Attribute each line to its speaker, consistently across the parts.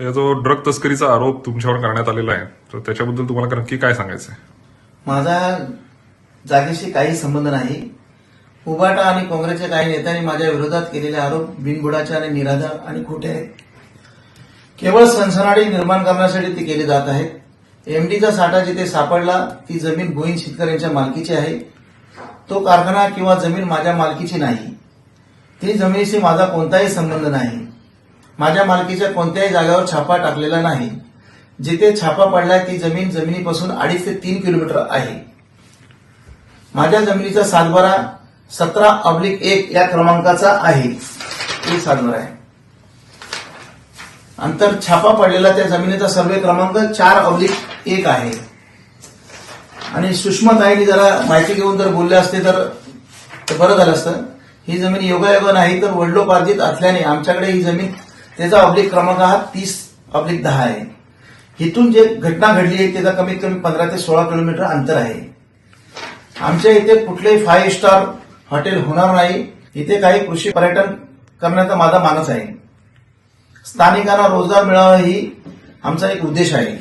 Speaker 1: या जो ड्रग तस्करीचा आरोप तुमच्यावर करण्यात आलेला आहे तर त्याच्याबद्दल तुम्हाला नक्की काय सांगायचं आहे
Speaker 2: माझा जागेशी काही संबंध नाही. उबाटा आणि काँग्रेसच्या काही नेत्यांनी माझ्या विरोधात केलेले आरोप बिनबुडाचे आणि निराधार आणि खोटे आहेत. केवळ सनसनाटी निर्माण करण्यासाठी ते केले जात आहेत. एमडीचा साठा जिथे सापडला ती जमीन भोईन शेतकऱ्यांच्या मालकीची आहे. तो कारखाना किंवा जमीन माझ्या मालकीची नाही. ती जमिनीशी माझा कोणताही संबंध नाही. माझ्या मालकीच्या कोणत्याही जागेवर छापा टाकलेला नाही. जिथे छापा पडलाय ती जमीन जमिनीपासून अडीच ते तीन किलोमीटर आहे. माझ्या जमिनीचा सातबारा सतरा अब्लिक एक या क्रमांकाचा आहे. एक सातबारा आहे. अंतर छापा पडलेला त्या जमिनीचा सर्वे क्रमांक चार अब्लिक एक आहे. आणि सुषमाताईंनी जरा माहिती घेऊन जर बोलले असते तर बरं झालं असतं. ही जमीन योगायोग नाही तर वडलोपार्जित असल्याने आमच्याकडे ही जमीन त्याचा ऑब्लिक क्रमांक हा तीस ऑब्लिक दहा आहे. इथून जे घटना घडली आहे त्याचा कमीत कमी पंधरा ते सोळा किलोमीटर अंतर आहे. आमच्या इथे कुठलेही फाईव्ह स्टार हॉटेल होणार नाही. इथे काही कृषी पर्यटन करण्याचा माझा मानस आहे. स्थानिकांना रोजगार मिळावा ही आमचा एक उद्देश आहे.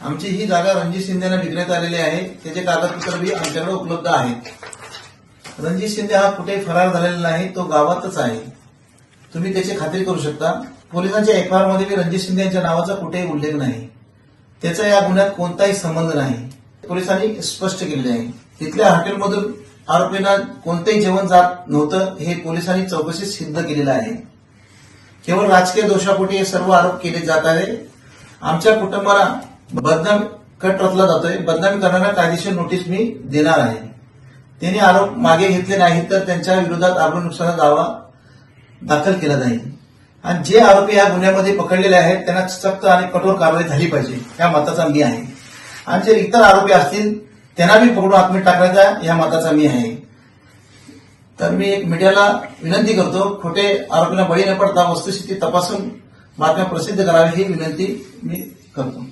Speaker 2: आमची ही जागा रणजित शिंदेना विकण्यात आलेली आहे. त्याचे कागदपत्र बी आमच्याकडे उपलब्ध आहेत. रणजित शिंदे हा कुठेही फरार झालेला नाही तो गावातच आहे. तुम्ही त्याची खात्री करू शकता. पोलिसांच्या एफआयआरमध्ये रणजित शिंदे यांच्या नावाचा कुठेही उल्लेख नाही. त्याचा या गुन्ह्यात कोणताही संबंध नाही. पोलिसांनी स्पष्ट केलेले आहे. तिथल्या हॉटेलमधून आरोपींना कोणतेही जेवण जात नव्हतं हे पोलिसांनी चौकशीत सिद्ध केलेलं आहे. केवळ राजकीय दोषापोटी हे सर्व आरोप केले जात आहे आमच्या कुटुंबाला बदनाम कट रचला जातोय. बदनामी करणाऱ्या कायदेशीर नोटीस मी देणार आहे. त्यांनी आरोप मागे घेतले नाही तर त्यांच्या विरोधात आरोप नुकसानाचा दावा दाखल केला जाईल आणि जे आरोपी या गुन्ह्यामध्ये पकडलेले आहेत त्यांना सक्त आणि कठोर कारवाई झाली पाहिजे या मताचा मी आहे. आणि जे इतर आरोपी असतील त्यांना बी पकडून आत्मीय टाकण्याचा या मताचा मी आहे. तर मी एक मीडियाला विनंती करतो खोटे आरोपींना बळी न पडता वस्तुस्थिती तपासून बातम्या प्रसिद्ध करावी ही विनंती मी करतो.